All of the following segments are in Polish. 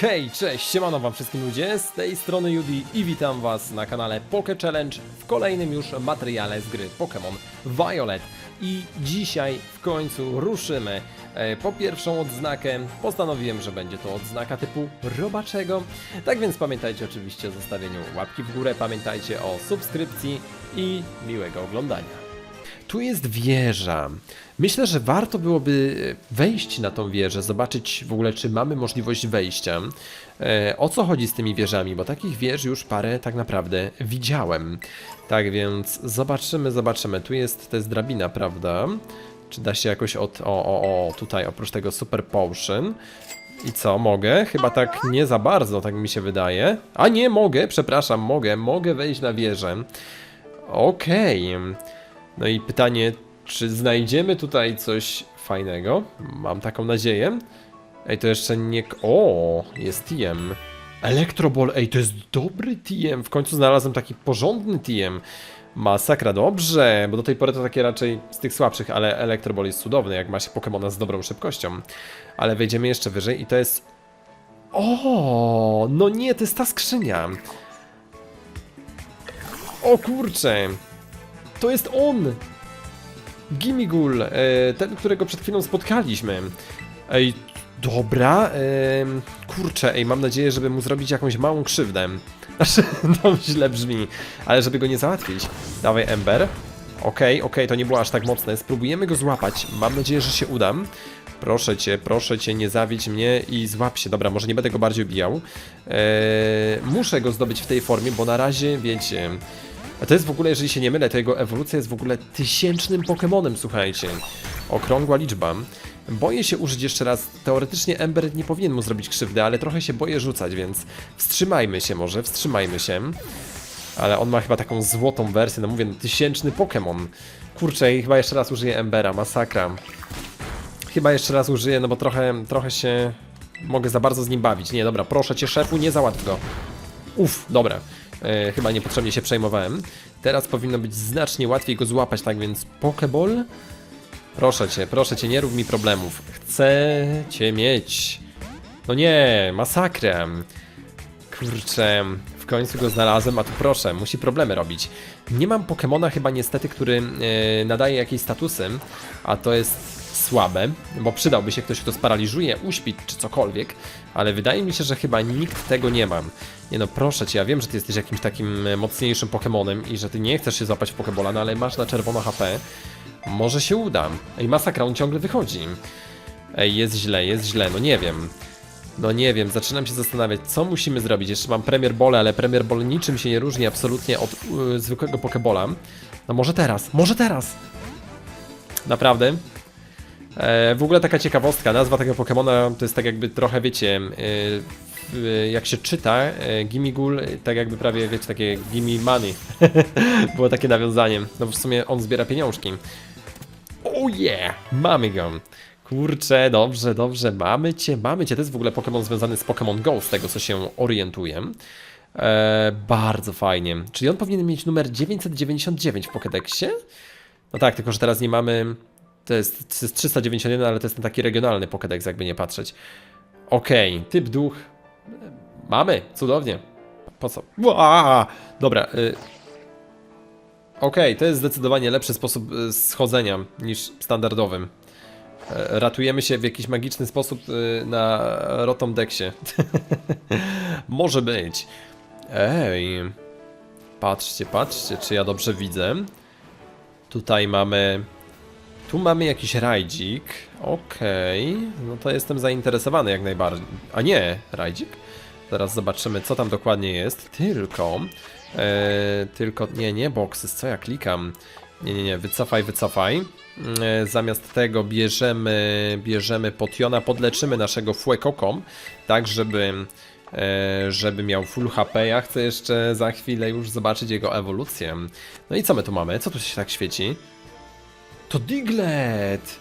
Hej, cześć, siemano wam wszystkim ludzie, z tej strony Judy i witam was na kanale Poke Challenge w kolejnym już materiale z gry Pokémon Violet. I dzisiaj w końcu ruszymy e, po pierwszą odznakę. Postanowiłem, że będzie to odznaka typu robaczego. Tak więc pamiętajcie oczywiście o zostawieniu łapki w górę, pamiętajcie o subskrypcji i miłego oglądania. Tu jest wieża. Myślę, że warto byłoby wejść na tą wieżę, zobaczyć w ogóle, czy mamy możliwość wejścia. E, o co chodzi z tymi wieżami, bo takich wież już parę tak naprawdę widziałem. Tak więc zobaczymy, zobaczymy. Tu jest, to jest drabina, prawda? Czy da się jakoś od... O, o, o, tutaj oprócz tego Super Potion. I co, mogę? Chyba tak nie za bardzo, tak mi się wydaje. A nie, mogę, przepraszam, mogę, mogę wejść na wieżę. Okej. No i pytanie, czy znajdziemy tutaj coś fajnego? Mam taką nadzieję. Ej, to jeszcze nie... O, jest TM. Elektroball, ej, to jest dobry TM. W końcu znalazłem taki porządny TM. Masakra, dobrze, bo do tej pory to takie raczej z tych słabszych, ale Elektroball jest cudowny, jak ma się Pokemona z dobrą szybkością. Ale wejdziemy jeszcze wyżej i to jest... O, no nie, to jest ta skrzynia. O kurczę, to jest on! Gimigul, e, ten, którego przed chwilą spotkaliśmy. Ej, dobra, e, kurczę, ej, mam nadzieję, żeby mu zrobić jakąś małą krzywdę. Znaczy, to źle brzmi, ale żeby go nie załatwić. Dawaj, Ember. Okej, okej, to nie było aż tak mocne. Spróbujemy go złapać. Mam nadzieję, że się uda. Proszę cię, proszę cię, nie zawiedź mnie i złap się. Dobra, może nie będę go bardziej bijał. Eee, muszę go zdobyć w tej formie, bo na razie, wiecie... A to jest w ogóle, jeżeli się nie mylę, to jego ewolucja jest w ogóle tysięcznym Pokemonem, słuchajcie. Okrągła liczba. Boję się użyć jeszcze raz. Teoretycznie Ember nie powinien mu zrobić krzywdy, ale trochę się boję rzucać, więc wstrzymajmy się może, wstrzymajmy się. Ale on ma chyba taką złotą wersję, no mówię, no, tysięczny Pokémon. Kurczę, chyba jeszcze raz użyję Embera, masakra. Chyba jeszcze raz użyję, no bo trochę, trochę się mogę za bardzo z nim bawić. Nie, dobra, proszę cię, szefu, nie załatw go. Uff, dobra. E, chyba niepotrzebnie się przejmowałem. Teraz powinno być znacznie łatwiej go złapać, tak więc Pokeball. Proszę cię, proszę cię, nie rób mi problemów. Chcę cię mieć. No nie, masakra. Kurczę, w końcu go znalazłem, a tu proszę, musi problemy robić. Nie mam Pokemona chyba niestety, który e, nadaje jakieś statusy, a to jest słabe, bo przydałby się ktoś, kto sparaliżuje, uśpi czy cokolwiek, ale wydaje mi się, że chyba nikt tego nie ma. Nie no, proszę cię, ja wiem, że ty jesteś jakimś takim e, mocniejszym Pokemonem i że ty nie chcesz się złapać w Pokebola, no ale masz na czerwono HP. Może się uda. Ej, masakra, on ciągle wychodzi. Ej, jest źle, jest źle, no nie wiem. No nie wiem, zaczynam się zastanawiać, co musimy zrobić. Jeszcze mam Premier Ball, ale Premier Ball niczym się nie różni absolutnie od y, zwykłego Pokebola. No może teraz, może teraz! Naprawdę. E, w ogóle taka ciekawostka, nazwa tego Pokemona to jest tak jakby trochę, wiecie, y, y, jak się czyta Gimigul, tak jakby prawie, wiecie, takie Gimme Money. Było takie nawiązanie. No w sumie on zbiera pieniążki. Oh yeah! Mamy go! Kurczę, dobrze, dobrze, mamy cię, mamy cię. To jest w ogóle Pokémon związany z Pokémon Go, z tego co się orientuję. Bardzo fajnie. Czyli on powinien mieć numer 999 w Pokédexie? No tak, tylko że teraz nie mamy... To jest, to jest 391, ale to jest ten taki regionalny Pokédex, jakby nie patrzeć. Okej, typ duch. Mamy, cudownie. Po co? Ła! Dobra, y... Okej, to jest zdecydowanie lepszy sposób y, schodzenia niż standardowym. E, Ratujemy się w jakiś magiczny sposób y, na Rotomdeksie. Może być. Ej. Patrzcie, patrzcie, czy ja dobrze widzę. Tutaj mamy... Tu mamy jakiś rajdzik. Okej. No to jestem zainteresowany jak najbardziej. A nie, rajdzik? Zaraz zobaczymy, co tam dokładnie jest. Tylko... E, tylko... Nie, nie, boxes. Co ja klikam? Nie, nie, nie. Wycofaj, wycofaj. E, Zamiast tego bierzemy, bierzemy potiona, podleczymy naszego Fuekokom, tak żeby, e, żeby miał full HP. Ja chcę jeszcze za chwilę już zobaczyć jego ewolucję. No i co my tu mamy? Co tu się tak świeci? To Diglett!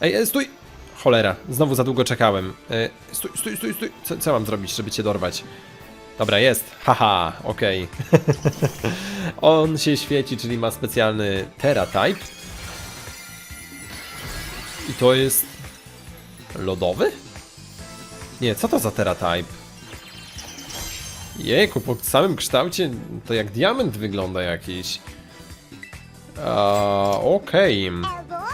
Ej, ej, stój! Cholera, znowu za długo czekałem. E, Stój, stój, stój, stój. Co, co mam zrobić, żeby cię dorwać? Dobra, jest. Haha, okej. On się świeci, czyli ma specjalny Terra Type. I to jest... Lodowy? Nie, co to za Teratype? Jejku, po samym kształcie to jak diament wygląda jakiś. Okej.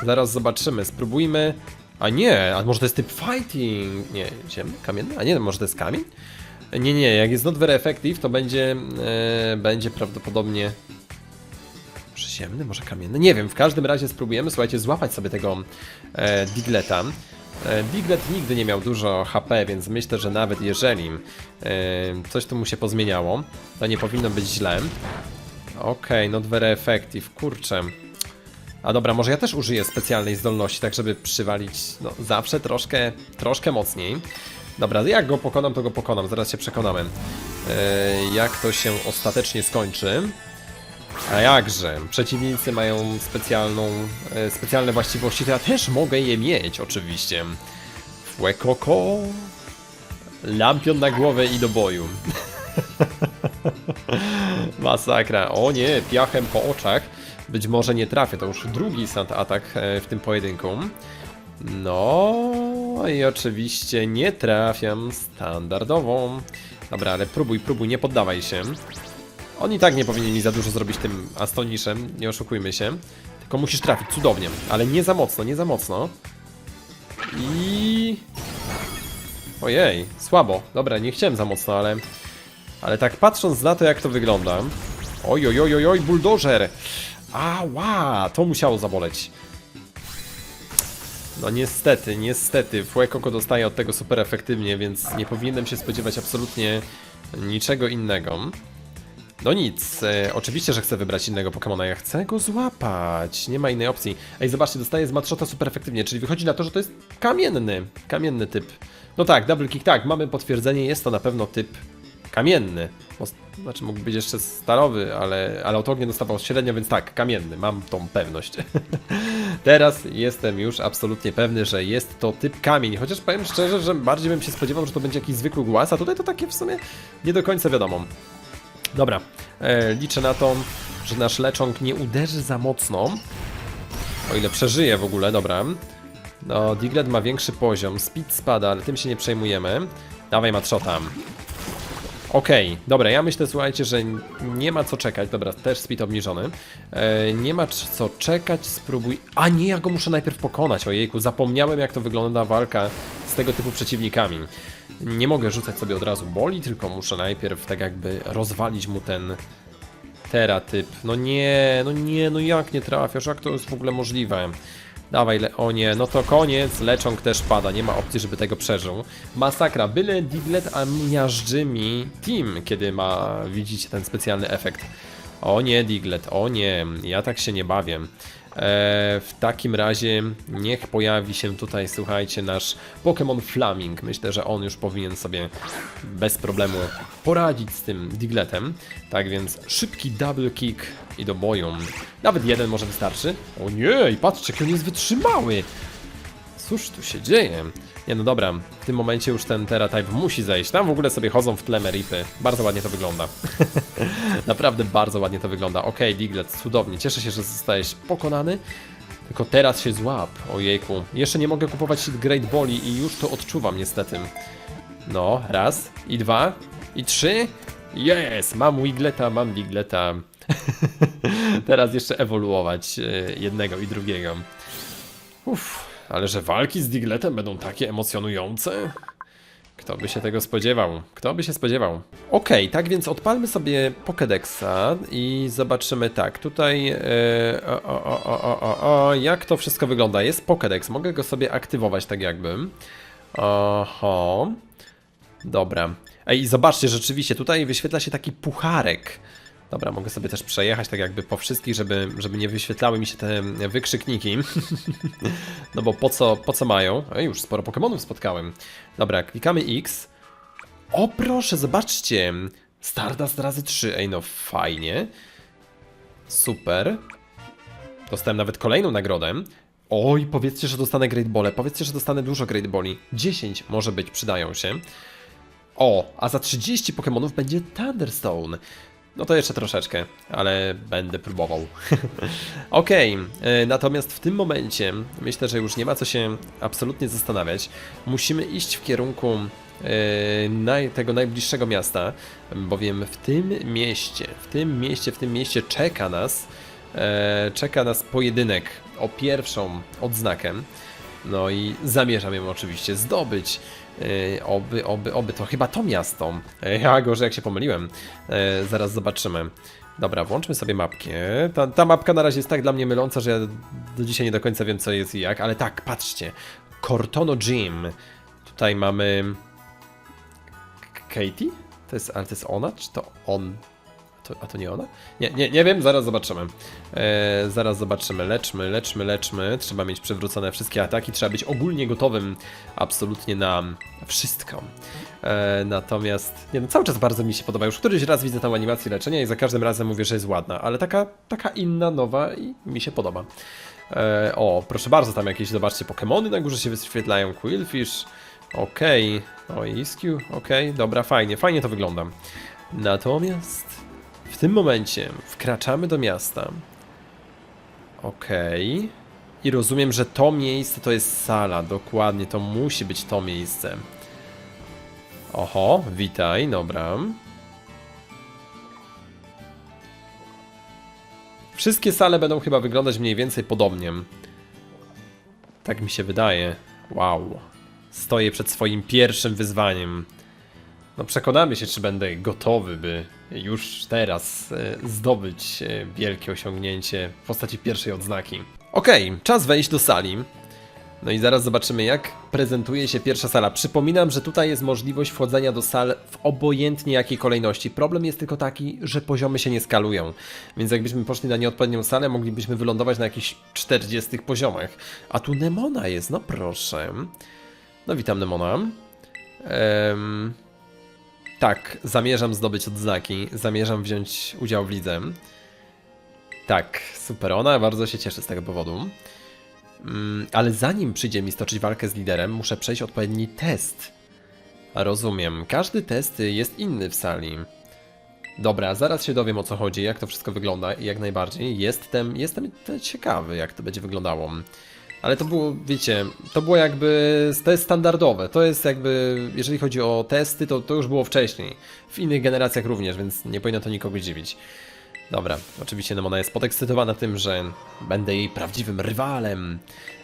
Zaraz zobaczymy, spróbujmy. A nie, a może to jest typ fighting? Nie, ziemny, kamienny? A nie, może to jest kamień? Nie, nie, jak jest not very effective, to będzie, e, będzie prawdopodobnie przyziemny, może kamienny? Nie wiem, w każdym razie spróbujemy, słuchajcie, złapać sobie tego e, Digleta. E, nigdy nie miał dużo HP, więc myślę, że nawet jeżeli e, coś tu mu się pozmieniało, to nie powinno być źle. Okej, not very effective, kurczę. A dobra, może ja też użyję specjalnej zdolności, tak żeby przywalić no, zawsze troszkę, troszkę mocniej. Dobra, jak go pokonam, to go pokonam, zaraz się przekonamy. E, jak to się ostatecznie skończy. A jakże, przeciwnicy mają specjalną, e, specjalne właściwości, to ja też mogę je mieć, oczywiście. Fuekoko, lampion na głowę i do boju. Masakra. O nie, piachem po oczach. Być może nie trafię, to już drugi sand atak e, w tym pojedynku. No i oczywiście nie trafiam standardową. Dobra, ale próbuj, próbuj, nie poddawaj się. On i tak nie powinien mi za dużo zrobić tym Astoniszem, nie oszukujmy się. Tylko musisz trafić, cudownie. Ale nie za mocno, nie za mocno. I... Ojej, słabo. Dobra, nie chciałem za mocno, ale... Ale tak patrząc na to, jak to wygląda... Oj, oj, oj, oj, oj, buldożer! Ała, to musiało zaboleć. No niestety, niestety, Fuecoco dostaje od tego super efektywnie, więc nie powinienem się spodziewać absolutnie niczego innego. No nic, e, oczywiście, że chcę wybrać innego Pokemona, ja chcę go złapać, nie ma innej opcji. Ej, zobaczcie, dostaję z Matshota super efektywnie, czyli wychodzi na to, że to jest kamienny, kamienny typ. No tak, double kick, tak, mamy potwierdzenie, jest to na pewno typ kamienny. Znaczy mógł być jeszcze stalowy, ale, ale od dostawał średnio, więc tak, kamienny, mam tą pewność. Teraz jestem już absolutnie pewny, że jest to typ kamień, chociaż powiem szczerze, że bardziej bym się spodziewał, że to będzie jakiś zwykły głaz, a tutaj to takie w sumie nie do końca wiadomo. Dobra, e, liczę na to, że nasz leczong nie uderzy za mocno. O ile przeżyje w ogóle, dobra. No, Diglett ma większy poziom, speed spada, ale tym się nie przejmujemy. Dawaj Matshota. Okej, dobra, ja myślę, słuchajcie, że nie ma co czekać. Dobra, też speed obniżony. E, nie ma co czekać, spróbuj. A nie, ja go muszę najpierw pokonać. Ojejku, zapomniałem, jak to wygląda walka z tego typu przeciwnikami. Nie mogę rzucać sobie od razu boli, tylko muszę najpierw tak jakby rozwalić mu ten teratyp. No nie, no nie, no jak nie trafiasz? Jak to jest w ogóle możliwe? Dawaj, le o nie, no to koniec, leczong też pada, nie ma opcji, żeby tego przeżył. Masakra, byle Diglett, a miażdży mi team, kiedy ma, widzicie, ten specjalny efekt. O nie, Diglett, o nie, ja tak się nie bawię. E, w takim razie niech pojawi się tutaj, słuchajcie, nasz Pokémon Flaming. Myślę, że on już powinien sobie bez problemu poradzić z tym Diglettem. Tak więc szybki double kick i do boju. Nawet jeden może wystarczy. O nie, i patrzcie, jaki on jest wytrzymały. Cóż tu się dzieje? Nie no dobra, w tym momencie już ten Teratype musi zejść. Tam w ogóle sobie chodzą w tle meripy. Bardzo ładnie to wygląda. Naprawdę bardzo ładnie to wygląda. Okej, Diglett, cudownie. Cieszę się, że zostałeś pokonany. Tylko teraz się złap. Ojejku. Jeszcze nie mogę kupować Great Boli i już to odczuwam niestety. No, raz, i dwa, i trzy. Jest! Mam Wigleta, mam Digleta. teraz jeszcze ewoluować e, jednego i drugiego. Uff, ale że walki z Digletem będą takie emocjonujące? Kto by się tego spodziewał? Kto by się spodziewał? Okej, tak więc odpalmy sobie Pokédexa i zobaczymy tak, tutaj e, o, o, o, o, o, jak to wszystko wygląda. Jest Pokédex, mogę go sobie aktywować tak jakby. Oho. Dobra. Ej, zobaczcie, rzeczywiście, tutaj wyświetla się taki pucharek. Dobra, mogę sobie też przejechać tak jakby po wszystkich, żeby, żeby nie wyświetlały mi się te wykrzykniki. no bo po co, po co mają? Ej, już sporo Pokemonów spotkałem. Dobra, klikamy X. O proszę, zobaczcie! Stardust razy 3. Ej, no fajnie. Super. Dostałem nawet kolejną nagrodę. Oj, powiedzcie, że dostanę Great Ball. Powiedzcie, że dostanę dużo Great Balli. 10 może być, przydają się. O, a za 30 Pokémonów będzie Thunderstone. No to jeszcze troszeczkę, ale będę próbował. Okej, e, natomiast w tym momencie myślę, że już nie ma co się absolutnie zastanawiać. Musimy iść w kierunku e, naj, tego najbliższego miasta, bowiem w tym mieście, w tym mieście, w tym mieście czeka nas, e, czeka nas pojedynek o pierwszą odznakę. No i zamierzam ją oczywiście zdobyć. E, oby, oby, oby to chyba to miasto. E, ja gorzej jak się pomyliłem. E, zaraz zobaczymy. Dobra, włączmy sobie mapkę. Ta, ta mapka na razie jest tak dla mnie myląca, że ja do dzisiaj nie do końca wiem co jest i jak, ale tak, patrzcie. Cortono Gym. Tutaj mamy... Katie? To jest, ale to jest ona? Czy to on? To, a to nie ona? Nie, nie, nie wiem, zaraz zobaczymy. E, zaraz zobaczymy. Leczmy, leczmy, leczmy. Trzeba mieć przywrócone wszystkie ataki. Trzeba być ogólnie gotowym absolutnie na wszystko. E, natomiast, nie no, cały czas bardzo mi się podoba. Już któryś raz widzę tą animację leczenia i za każdym razem mówię, że jest ładna, ale taka, taka inna, nowa i mi się podoba. E, o, proszę bardzo, tam jakieś, zobaczcie, Pokémony na górze się wyświetlają. Quillfish, okej. O, Iskiu, okej, dobra, fajnie, fajnie to wygląda. Natomiast w tym momencie wkraczamy do miasta. Okej. I rozumiem, że to miejsce to jest sala. Dokładnie, to musi być to miejsce. Oho, witaj, dobra. Wszystkie sale będą chyba wyglądać mniej więcej podobnie. Tak mi się wydaje. Wow. Stoję przed swoim pierwszym wyzwaniem. No przekonamy się, czy będę gotowy, by już teraz e, zdobyć e, wielkie osiągnięcie w postaci pierwszej odznaki. Okej, czas wejść do sali. No i zaraz zobaczymy, jak prezentuje się pierwsza sala. Przypominam, że tutaj jest możliwość wchodzenia do sal w obojętnie jakiej kolejności. Problem jest tylko taki, że poziomy się nie skalują. Więc jakbyśmy poszli na nieodpowiednią salę, moglibyśmy wylądować na jakichś 40 poziomach. A tu Nemona jest, no proszę. No witam Nemona. Em, tak, zamierzam zdobyć odznaki, zamierzam wziąć udział w lidze. Tak, super, ona bardzo się cieszy z tego powodu. Mm, ale zanim przyjdzie mi stoczyć walkę z liderem, muszę przejść odpowiedni test. Rozumiem, każdy test jest inny w sali. Dobra, zaraz się dowiem o co chodzi, jak to wszystko wygląda i jak najbardziej jestem, jestem ciekawy jak to będzie wyglądało. Ale to było, wiecie, to było jakby, to jest standardowe, to jest jakby, jeżeli chodzi o testy, to, to już było wcześniej. W innych generacjach również, więc nie powinno to nikogo dziwić. Dobra, oczywiście Nemona jest podekscytowana tym, że będę jej prawdziwym rywalem.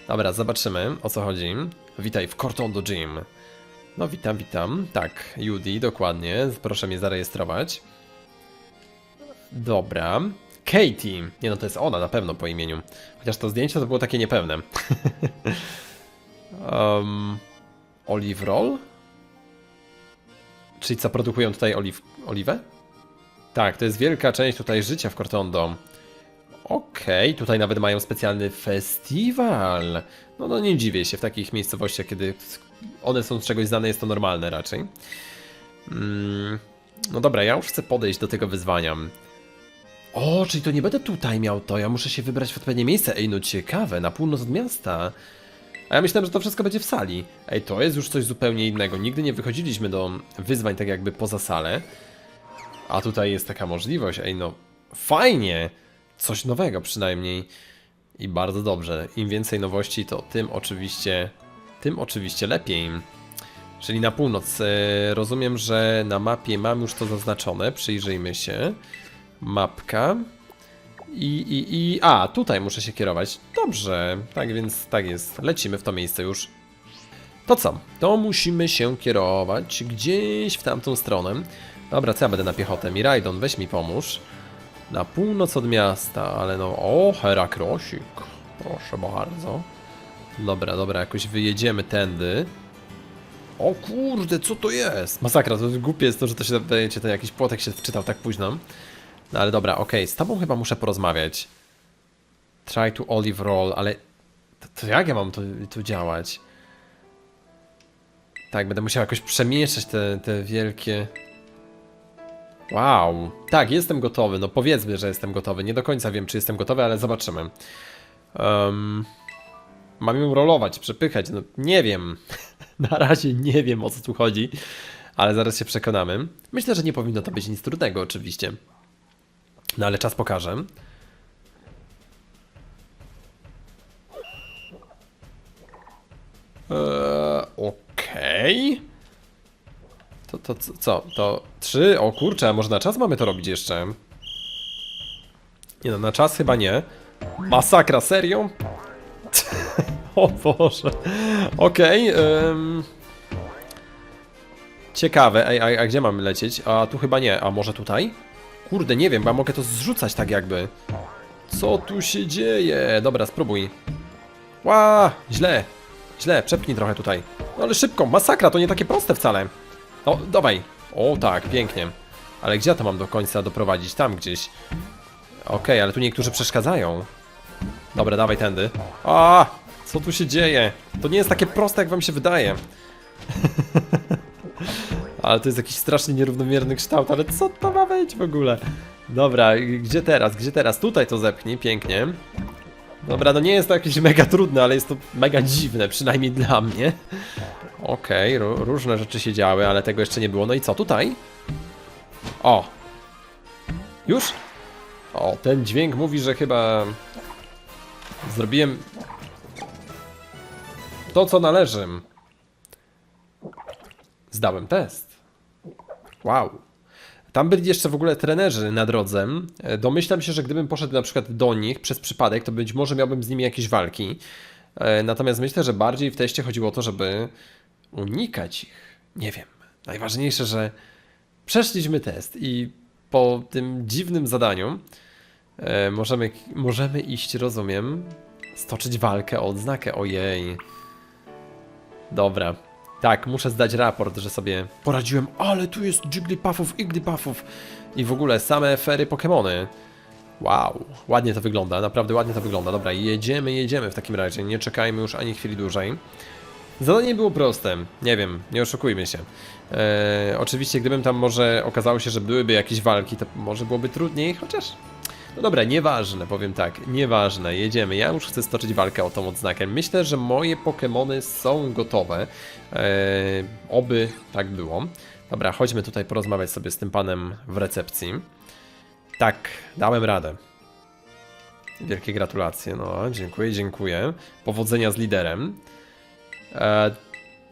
Dobra, zobaczymy o co chodzi. Witaj w Cortondo Gym. No witam, witam. Tak, Judy, dokładnie. Proszę mnie zarejestrować. Dobra. Katie. Nie no, to jest ona na pewno po imieniu. Chociaż to zdjęcie to było takie niepewne. um, olive roll? Czyli co produkują tutaj oliw oliwę? Tak, to jest wielka część tutaj życia w Cortondo. Okej, tutaj nawet mają specjalny festiwal. No, no nie dziwię się w takich miejscowościach, kiedy one są z czegoś znane, jest to normalne raczej. Mm, no dobra, ja już chcę podejść do tego wyzwania. O, czyli to nie będę tutaj miał to, ja muszę się wybrać w odpowiednie miejsce. Ej, no ciekawe, na północ od miasta. A ja myślałem, że to wszystko będzie w sali. Ej, to jest już coś zupełnie innego. Nigdy nie wychodziliśmy do wyzwań tak jakby poza salę. A tutaj jest taka możliwość, ej no, fajnie! Coś nowego przynajmniej. I bardzo dobrze. Im więcej nowości, to tym oczywiście, tym oczywiście lepiej. Czyli na północ. E, Rozumiem, że na mapie mam już to zaznaczone. Przyjrzyjmy się. Mapka. I, i, i... A, tutaj muszę się kierować. Dobrze, tak więc tak jest. Lecimy w to miejsce już. To co? To musimy się kierować gdzieś w tamtą stronę. Dobra, co ja będę na piechotę? Miraidon, weź mi pomóż. Na północ od miasta, ale no... O, Herakrosik. Proszę bardzo. Dobra, dobra, jakoś wyjedziemy tędy. O kurde, co to jest? Masakra, to głupie jest to, że to się wydaje, ten jakiś płotek się wczytał tak późno. No ale dobra, okej, z tobą chyba muszę porozmawiać. Try to olive roll, ale... To, to jak ja mam tu, tu działać? Tak, będę musiał jakoś przemieszać te, te wielkie... Wow. Tak, jestem gotowy. No powiedzmy, że jestem gotowy. Nie do końca wiem, czy jestem gotowy, ale zobaczymy. Um, mam ją rolować, przepychać. No nie wiem. Na razie nie wiem, o co tu chodzi. Ale zaraz się przekonamy. Myślę, że nie powinno to być nic trudnego, oczywiście. No ale czas pokaże. Eee, Okej. To, to co-? To trzy? O kurczę, a może na czas mamy to robić jeszcze? Nie no, na czas chyba nie. Masakra, serio? o Boże. Okej. ym. Ciekawe, ej, a, a gdzie mamy lecieć? A tu chyba nie, a może tutaj? Kurde, nie wiem, bo ja mogę to zrzucać tak jakby. Co tu się dzieje? Dobra, spróbuj. Ła, źle. Źle, przepnij trochę tutaj. No ale szybko, masakra, to nie takie proste wcale. No, dawaj. O tak, pięknie. Ale gdzie ja to mam do końca doprowadzić? Tam gdzieś. Okej, ale tu niektórzy przeszkadzają. Dobra, dawaj tędy. A, co tu się dzieje? To nie jest takie proste, jak wam się wydaje. ale to jest jakiś strasznie nierównomierny kształt, ale co to ma być w ogóle? Dobra, gdzie teraz? Gdzie teraz? Tutaj to zepchnij, pięknie. Dobra, no nie jest to jakieś mega trudne, ale jest to mega dziwne, przynajmniej dla mnie. Okej, ró- różne rzeczy się działy, ale tego jeszcze nie było. No i co tutaj? O! Już? O, ten dźwięk mówi, że chyba zrobiłem to, co należy. Zdałem test. Wow. Tam byli jeszcze w ogóle trenerzy na drodze. E, Domyślam się, że gdybym poszedł na przykład do nich przez przypadek, to być może miałbym z nimi jakieś walki. E, Natomiast myślę, że bardziej w teście chodziło o to, żeby unikać ich. Nie wiem. Najważniejsze, że przeszliśmy test i po tym dziwnym zadaniu e, możemy, możemy iść, rozumiem, stoczyć walkę o odznakę. Ojej. Dobra. Tak, muszę zdać raport, że sobie poradziłem, ale tu jest Jigglypuffów, Igglypuffów i w ogóle same fery Pokémony. Wow, ładnie to wygląda, naprawdę ładnie to wygląda. Dobra, jedziemy, jedziemy w takim razie, nie czekajmy już ani chwili dłużej. Zadanie było proste, nie wiem, nie oszukujmy się. Eee, oczywiście, gdybym tam może okazało się, że byłyby jakieś walki, to może byłoby trudniej, chociaż. No dobra, nieważne, powiem tak, nieważne, jedziemy. Ja już chcę stoczyć walkę o tą odznakę. Myślę, że moje Pokémony są gotowe. Eee, oby tak było. Dobra, chodźmy tutaj porozmawiać sobie z tym panem w recepcji. Tak, dałem radę. Wielkie gratulacje, no, dziękuję, dziękuję. Powodzenia z liderem. E,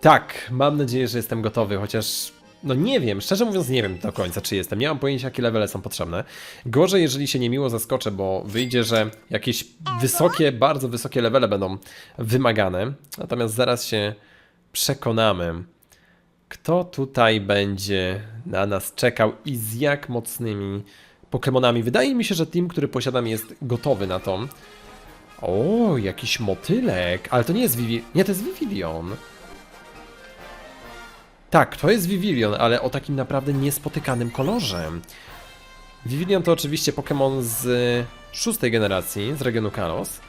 tak, mam nadzieję, że jestem gotowy, chociaż. No nie wiem, szczerze mówiąc nie wiem do końca czy jestem. Nie mam pojęcia jakie levele są potrzebne. Gorzej, jeżeli się niemiło zaskoczę, bo wyjdzie, że jakieś wysokie, bardzo wysokie levele będą wymagane. Natomiast zaraz się przekonamy, kto tutaj będzie na nas czekał i z jak mocnymi Pokemonami. Wydaje mi się, że team, który posiadam jest gotowy na to. O, jakiś motylek, ale to nie jest Vivi... Nie, to jest Vivillon. Tak, to jest Vivillon, ale o takim naprawdę niespotykanym kolorze. Vivillon to oczywiście Pokémon z szóstej generacji, z regionu Kalos.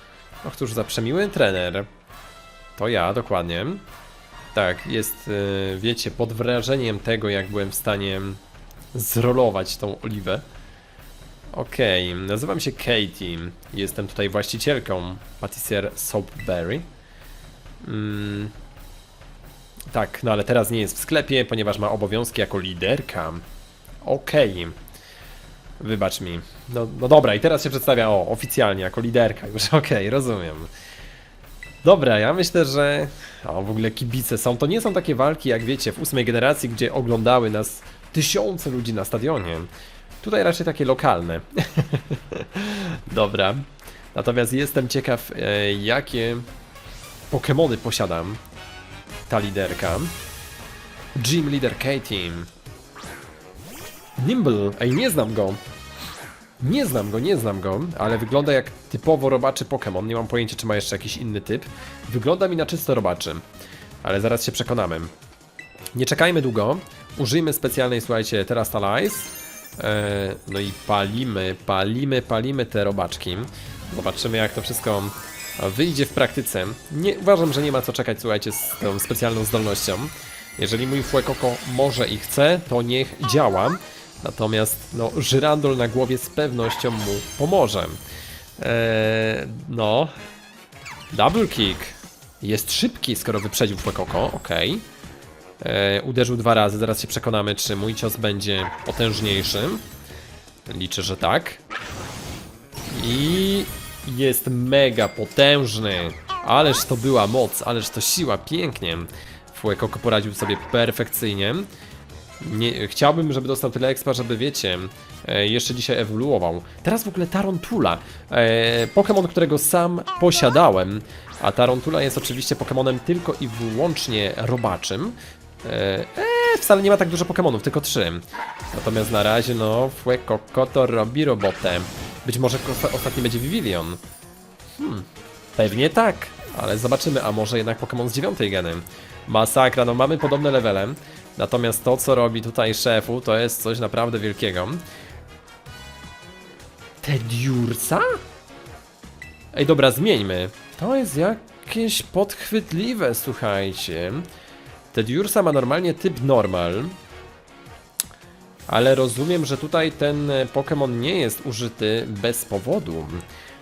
Och, cóż za przemiły trener. To ja, dokładnie. Tak, jest, y, wiecie, pod wrażeniem tego, jak byłem w stanie zrolować tą oliwę. Okej, nazywam się Katie. Jestem tutaj właścicielką Patissier Soapberry. Mm. Tak, no ale teraz nie jest w sklepie, ponieważ ma obowiązki jako liderka. Okej. Wybacz mi. No, no dobra, i teraz się przedstawia, o, oficjalnie, jako liderka już, okej, rozumiem. Dobra, ja myślę, że... O, w ogóle kibice są. To nie są takie walki, jak wiecie, w ósmej generacji, gdzie oglądały nas tysiące ludzi na stadionie. Tutaj raczej takie lokalne. Dobra. Natomiast jestem ciekaw, e, jakie Pokémony posiadam ta liderka. Gym Leader K-Team. Nimble. Ej, nie znam go. Nie znam go, nie znam go, ale wygląda jak typowo robaczy Pokémon. Nie mam pojęcia, czy ma jeszcze jakiś inny typ. Wygląda mi na czysto robaczy. Ale zaraz się przekonamy. Nie czekajmy długo. Użyjmy specjalnej, słuchajcie, Terastalize. E, no i palimy, palimy, palimy te robaczki. Zobaczymy, jak to wszystko wyjdzie w praktyce. Nie, uważam, że nie ma co czekać, słuchajcie, z tą specjalną zdolnością. Jeżeli mój Fuecoco może i chce, to niech działa. Natomiast, no, żyrandol na głowie z pewnością mu pomoże. Eee, no. Double kick. Jest szybki, skoro wyprzedził Fuecoco, okej. E, uderzył dwa razy, zaraz się przekonamy, czy mój cios będzie potężniejszy. Liczę, że tak. I jest mega potężny. Ależ to była moc, ależ to siła, pięknie. Fuecoco poradził sobie perfekcyjnie. Nie, chciałbym, żeby dostał tyle expa, żeby wiecie, e, jeszcze dzisiaj ewoluował. Teraz w ogóle Tarontula, e, Pokémon, którego sam posiadałem, a Tarontula jest oczywiście Pokémonem tylko i wyłącznie robaczym. E, e, wcale nie ma tak dużo Pokémonów, tylko trzy. Natomiast na razie, no, Fuecoco to robi robotę. Być może osta- ostatni będzie Vivillon. Hmm, pewnie tak, ale zobaczymy, a może jednak Pokémon z dziewiątej geny. Masakra, no mamy podobne levele, natomiast to, co robi tutaj szefu, to jest coś naprawdę wielkiego. Tediursa? Ej, dobra, zmieńmy. To jest jakieś podchwytliwe, słuchajcie. Tediursa ma normalnie typ normal. Ale rozumiem, że tutaj ten e, Pokémon nie jest użyty bez powodu.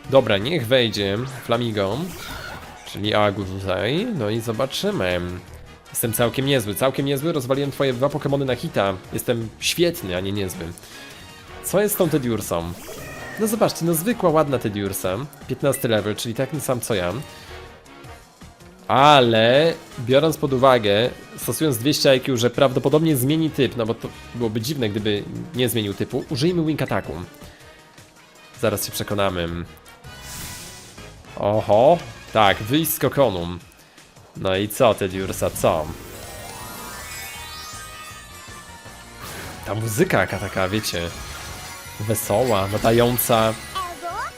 Dobra, niech wejdzie Flamigo, czyli Agu tutaj, no i zobaczymy. Jestem całkiem niezły, całkiem niezły, rozwaliłem twoje dwa Pokémony na hita. Jestem świetny, a nie niezły. Co jest z tą Tediursą? No zobaczcie, no zwykła, ładna Tediursa, 15 level, czyli taki sam co ja. Ale biorąc pod uwagę, stosując 200 IQ, że prawdopodobnie zmieni typ, no bo to byłoby dziwne, gdyby nie zmienił typu, użyjmy Wing Attacku. Zaraz się przekonamy. Oho, tak, wyjść z kokonu. No i co, Tediursa, co? Ta muzyka jaka taka, wiecie, wesoła, nadająca,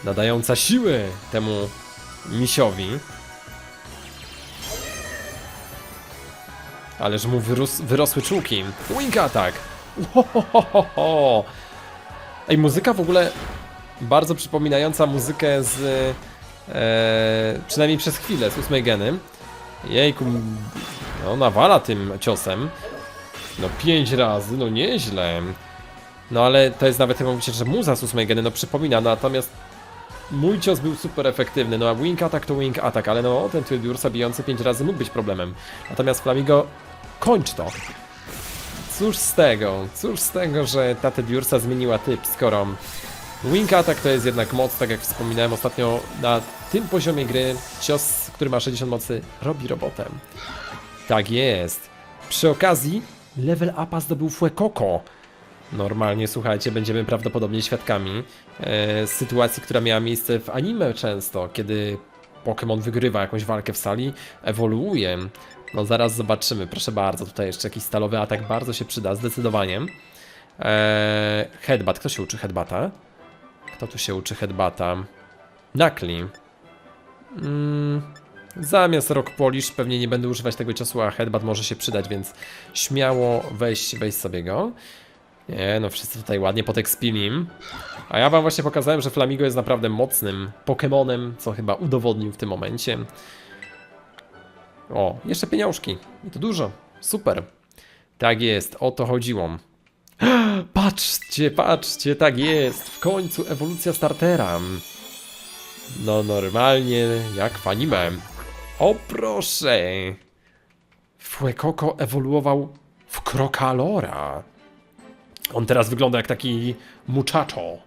nadająca siły temu misiowi. Ależ mu wyrósł, wyrosły czułki. Wing attack! Uhohohoho. Ej, muzyka w ogóle bardzo przypominająca muzykę z... E, przynajmniej przez chwilę, z ósmej geny. Jejku, no nawala tym ciosem. No pięć razy, no nieźle. No ale to jest nawet, jak mówicie, że muza z ósmej geny, no przypomina, natomiast mój cios był super efektywny, no a wing attack to wing attack, ale no ten Tydursa bijący 5 razy mógł być problemem. Natomiast Flamigo, kończ to. Cóż z tego, cóż z tego, że ta Tydursa zmieniła typ, skoro wing attack to jest jednak moc, tak jak wspominałem ostatnio, na tym poziomie gry cios, który ma 60 mocy, robi robotę. Tak jest. Przy okazji, level upa zdobył Fuecoco. Normalnie, słuchajcie, będziemy prawdopodobnie świadkami e, sytuacji, która miała miejsce w anime często, kiedy Pokémon wygrywa jakąś walkę w sali, ewoluuje. No zaraz zobaczymy, proszę bardzo, tutaj jeszcze jakiś stalowy atak bardzo się przyda, zdecydowanie. E, kto się uczy headbata? Kto tu się uczy headbata? Nakli. Mm, zamiast Rock Polish pewnie nie będę używać tego ciosu, a headbutt może się przydać, więc śmiało weź, weź sobie go. Nie, no wszyscy tutaj ładnie potekspili. A ja wam właśnie pokazałem, że Flamigo jest naprawdę mocnym Pokémonem, co chyba udowodnił w tym momencie. O, jeszcze pieniążki. I to dużo. Super. Tak jest, o to chodziło. Patrzcie, patrzcie, tak jest. W końcu ewolucja startera. No normalnie, jak w anime. O proszę. Fuecoco ewoluował w Krokalora. On teraz wygląda jak taki muchacho.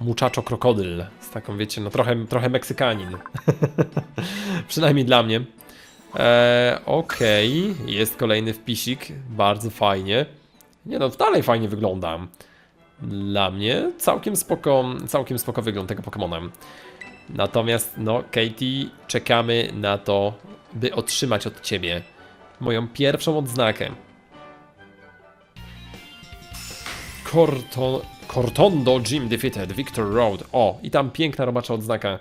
Muchacho krokodyl. Z taką, wiecie, no trochę, trochę Meksykanin. Przynajmniej dla mnie. Eee, Okej, jest kolejny wpisik. Bardzo fajnie. Nie no, dalej fajnie wygląda. Dla mnie całkiem spoko, całkiem spoko wygląd tego Pokemona. Natomiast, no, Katie, czekamy na to, by otrzymać od ciebie moją pierwszą odznakę. Corton, Cortondo Gym Defeated, Victor Road. O, i tam piękna robacza odznaka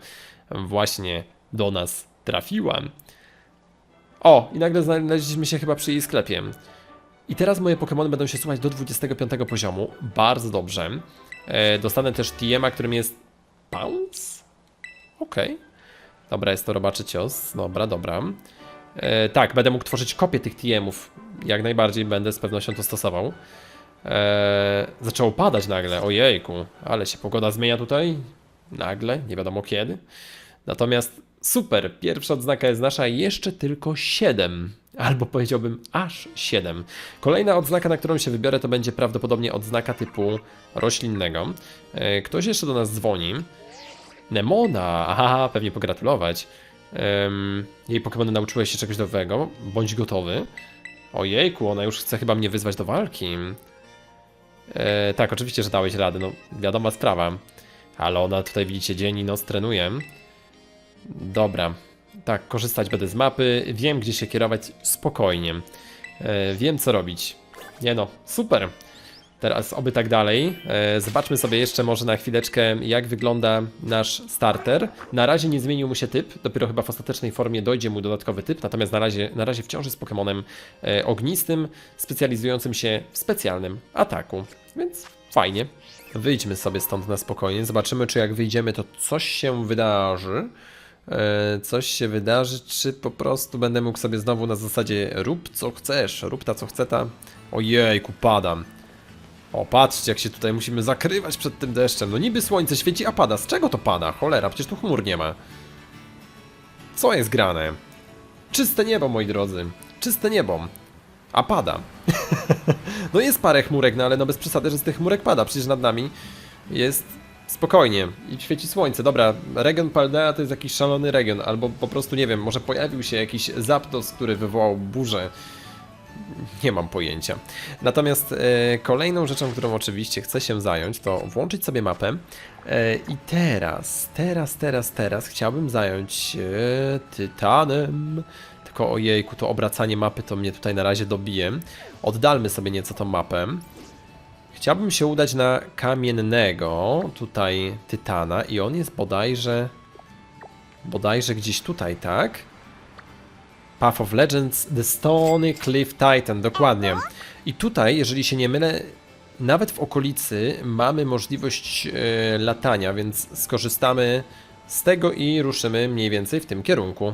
właśnie do nas trafiła. O, i nagle znaleźliśmy się chyba przy jej sklepie. I teraz moje Pokémony będą się słuchać do 25 poziomu. Bardzo dobrze. E, dostanę też TM-a, którym jest Pounce? Okej. Dobra, jest to robaczy cios. Dobra, dobra. E, tak, będę mógł tworzyć kopię tych TM-ów. Jak najbardziej będę z pewnością to stosował. Eee, zaczęło padać nagle, ojejku, ale się pogoda zmienia tutaj, nagle, nie wiadomo kiedy. Natomiast super, pierwsza odznaka jest nasza, jeszcze tylko 7, albo powiedziałbym aż 7. Kolejna odznaka, na którą się wybiorę, to będzie prawdopodobnie odznaka typu roślinnego. Eee, ktoś jeszcze do nas dzwoni. Nemona, aha, pewnie pogratulować. Ehm, jej Pokémony nauczyły się czegoś nowego, bądź gotowy. Ojejku, ona już chce chyba mnie wyzwać do walki. E, tak, oczywiście, że dałeś radę, no wiadoma sprawa. Ale ona tutaj, widzicie, dzień i noc trenuje. Dobra, tak, korzystać będę z mapy, wiem gdzie się kierować spokojnie. E, wiem co robić. Nie no, super. Teraz oby tak dalej. E, zobaczmy sobie jeszcze może na chwileczkę jak wygląda nasz starter. Na razie nie zmienił mu się typ, dopiero chyba w ostatecznej formie dojdzie mu dodatkowy typ, natomiast na razie, na razie wciąż jest Pokemonem e, ognistym, specjalizującym się w specjalnym ataku, więc fajnie. Wyjdźmy sobie stąd na spokojnie, zobaczymy czy jak wyjdziemy to coś się wydarzy. E, coś się wydarzy, czy po prostu będę mógł sobie znowu na zasadzie rób co chcesz, rób ta co chce ta. Ojejku, padam. O, patrzcie, jak się tutaj musimy zakrywać przed tym deszczem. No niby słońce świeci, a pada. Z czego to pada? Cholera, przecież tu chmur nie ma. Co jest grane? Czyste niebo, moi drodzy. Czyste niebo. A pada. no jest parę chmurek, no ale no bez przesady, że z tych chmurek pada. Przecież nad nami jest spokojnie i świeci słońce. Dobra, region Paldea to jest jakiś szalony region, albo po prostu, nie wiem, może pojawił się jakiś Zapdos, który wywołał burzę. Nie mam pojęcia. Natomiast e, kolejną rzeczą, którą oczywiście chcę się zająć, to włączyć sobie mapę. E, I teraz, teraz, teraz, teraz chciałbym zająć się Tytanem. Tylko ojejku, to obracanie mapy to mnie tutaj na razie dobije. Oddalmy sobie nieco tą mapę. Chciałbym się udać na kamiennego tutaj Tytana i on jest bodajże bodajże gdzieś tutaj, tak? Path of Legends, The Stony Cliff Titan, dokładnie. I tutaj, jeżeli się nie mylę, nawet w okolicy mamy możliwość e, latania, więc skorzystamy z tego i ruszymy mniej więcej w tym kierunku.